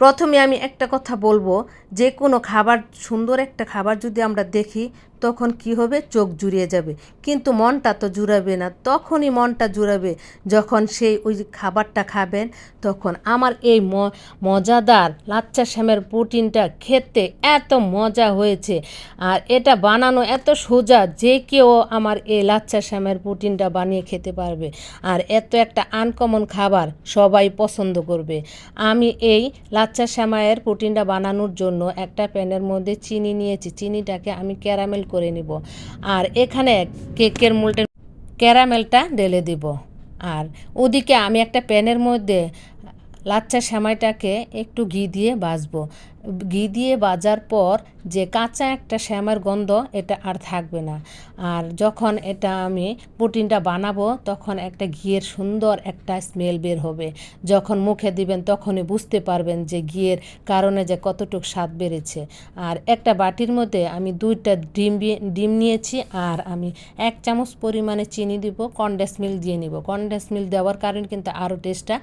প্রথমে আমি একটা কথা বলব যে কোনো খাবার সুন্দর একটা খাবার যদি আমরা দেখি তখন কি হবে? চোখ জুড়িয়ে যাবে। কিন্তু মনটা তো জুড়াবে না। তখনই মনটা জুড়াবে। যখন সেই ওই খাবারটা খাবেন, তখন আমার এই মজাদার লাচ্চা শ্যামের প্রোটিনটা খেতে এত মজা হয়েছে। আর এটা বানানো এত সোজা যে কেউ আমার এই লাচ্চা শ্যামের প্রোটিনটা বানিয়ে খেতে পারবে। আর এত একটা আনকমন খাবার সবাই পছন্দ করবে। আমি এই লাচ্চা শ্যামায়ের প্রোটিনটা বানানোর জন্য একটা প্যানের মধ্যে চিনি নিয়েছি। চিনিটাকে আমি ক্যারামেল করে নিব। আর এখানে কেকের মোল্টে ক্যারামেলটা ঢেলে দিব। আর ওদিকে আমি একটা প্যানের মধ্যে লাচ্চা সেমাইটাকে একটু ঘি দিয়ে ভাজবো। ঘি দিয়ে বাজার পর যে কাঁচা একটা শ্যামের গন্ধ, এটা আর থাকবে না। আর যখন এটা আমি প্রোটিনটা বানাবো, তখন একটা ঘিয়ের সুন্দর একটা স্মেল বের হবে। যখন মুখে দিবেন, তখনই বুঝতে পারবেন যে ঘিয়ের কারণে যে কতটুক স্বাদ বেড়েছে। আর একটা বাটির মধ্যে আমি দুইটা ডিম ডিম নিয়েছি, আর আমি এক চামচ পরিমাণে চিনি দিব, কনডেন্স মিল্ক দিয়ে নিব। কনডেন্স মিল্ক দেওয়ার কারণে কিন্তু আরও টেস্টটা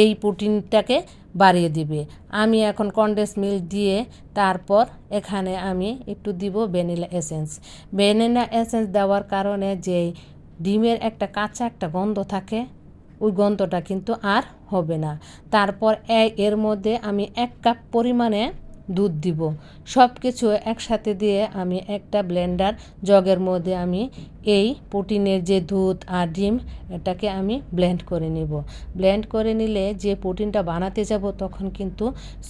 এই প্রোটিনটাকে বাড়িয়ে দিবে। আমি এখন কন্ডেন্স মিল্ক দিয়ে তারপর এখানে আমি একটু দিব ভ্যানিলা এসেন্স। ভ্যানিলা এসেন্স দেওয়ার কারণে যে ডিমের একটা কাঁচা একটা গন্ধ থাকে, ওই গন্ধটা কিন্তু আর হবে না। তারপর এর মধ্যে আমি এক কাপ পরিমাণে দুধ দিব। সব কিছু একসাথে দিয়ে আমি একটা ব্লেন্ডার জগের মধ্যে আমি এই প্রোটিনের যে দুধ আর ডিম, এটাকে আমি ব্লেন্ড করে নিব। ব্লেন্ড করে নিলে যে প্রোটিনটা বানাতে যাব তখন কিন্তু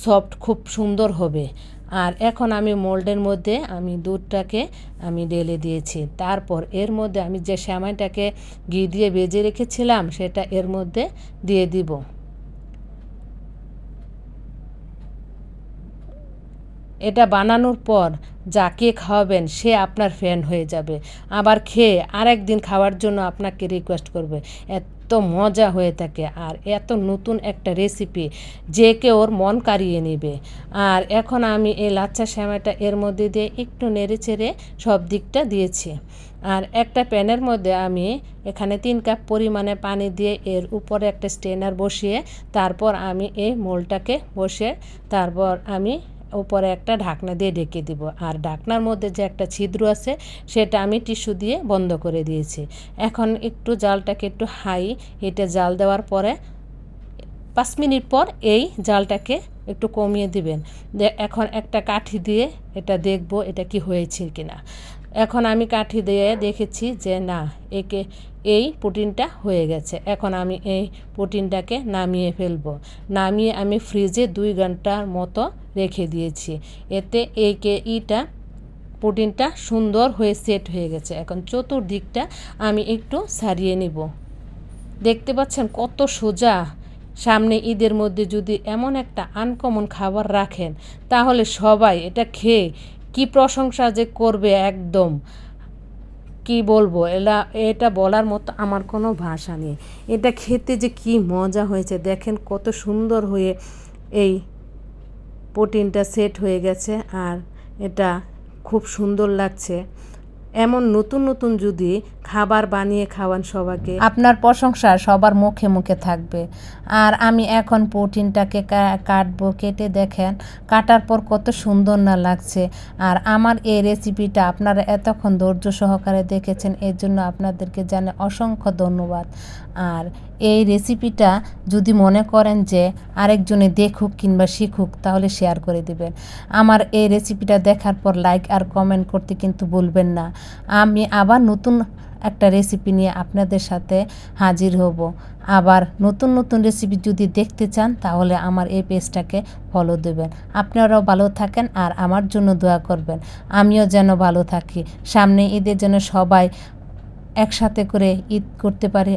সফট খুব সুন্দর হবে। আর এখন আমি মোল্ডের মধ্যে আমি দুধটাকে আমি ঢেলে দিয়েছি। তারপর এর মধ্যে আমি যে শ্যামাইটাকে ঘি দিয়ে বেজে রেখেছিলাম, সেটা এর মধ্যে দিয়ে দিব। এটা বানানোর পর যাকে খাওয়াবেন, সে আপনার ফ্যান হয়ে যাবে। আবার খেয়ে আরেক দিন খাওয়ার জন্য আপনাকে রিকোয়েস্ট করবে। এত মজা হয়ে থাকে আর এত নতুন একটা রেসিপি যে কেউ ওর মন কারিয়ে নেবে। আর এখন আমি এই লাচ্চা শ্যামাটা এর মধ্যে দিয়ে একটু নেড়ে চেড়ে সব দিকটা দিয়েছি। আর একটা প্যানের মধ্যে আমি এখানে তিন কাপ পরিমাণে পানি দিয়ে এর উপরে একটা স্টেনার বসিয়ে তারপর আমি এই মোলটাকে বসে তারপর আমি উপরে একটা ঢাকনা দিয়ে ঢেকে দিব। আর ঢাকনার মধ্যে যে একটা ছিদ্র আছে, সেটা আমি টিস্যু দিয়ে বন্ধ করে দিয়েছি। এখন একটু জালটাকে একটু হাই এটা জাল দেওয়ার পরে পাঁচ মিনিট পর এই জালটাকে একটু কমিয়ে দিবেন। এখন একটা কাঠি দিয়ে এটা দেখব এটা কি হয়েছে কিনা। এখন আমি কাঠি দিয়ে দেখেছি যে না, একে এই প্রোটিনটা হয়ে গেছে। এখন আমি এই প্রোটিনটাকে নামিয়ে ফেলব। নামিয়ে আমি ফ্রিজে দুই ঘণ্টার মতো রেখে দিয়েছি। এতে এই কে ইটা প্রোটিনটা সুন্দর হয়ে সেট হয়ে গেছে। এখন চতুর্দিকটা আমি একটু সারিয়ে নিব। দেখতে পাচ্ছেন কত সোজা। সামনে ঈদের মধ্যে যদি এমন একটা আনকমন খাবার রাখেন, তাহলে সবাই এটা খেয়ে কি প্রশংসা যে করবে একদম। কি বলব? এলা, এটা বলার মতো আমার কোনো ভাষা নেই। এটা খেতে যে কি মজা হয়েছে, দেখেন কত সুন্দর হয়ে এই প্রোটিনটা সেট হয়ে গেছে আর এটা খুব সুন্দর লাগছে। এমন নতুন নতুন যদি খাবার বানিয়ে খাওয়ান সবাইকে। আপনার প্রশংসা সবার মুখে মুখে থাকবে। আর আমি এখন প্রোটিনটাকে কাটবো, কেটে দেখেন, কাটার পর কত সুন্দর না লাগছে। আর আমার এই রেসিপিটা আপনারা এতক্ষণ ধৈর্য সহকারে দেখেছেন, এর জন্য আপনাদেরকে জানে অসংখ্য ধন্যবাদ। আর এই রেসিপিটা যদি মনে করেন যে আরেকজনে দেখুক কিংবা শিখুক, তাহলে শেয়ার করে দিবেন। আমার এই রেসিপিটা দেখার পর লাইক আর কমেন্ট করতে কিন্তু ভুলবেন না। আমি আবার নতুন একটা রেসিপি নিয়ে আপনাদের সাথে হাজির হব। আবার নতুন নতুন রেসিপি যদি দেখতে চান, তাহলে আমার এই পেজটাকে ফলো দেবেন। আপনারাও ভালো থাকেন আর আমার জন্য দোয়া করবেন। আমিও যেন ভালো থাকি। সামনে ঈদের যেন সবাই একসাথে করে ঈদ করতে পারি।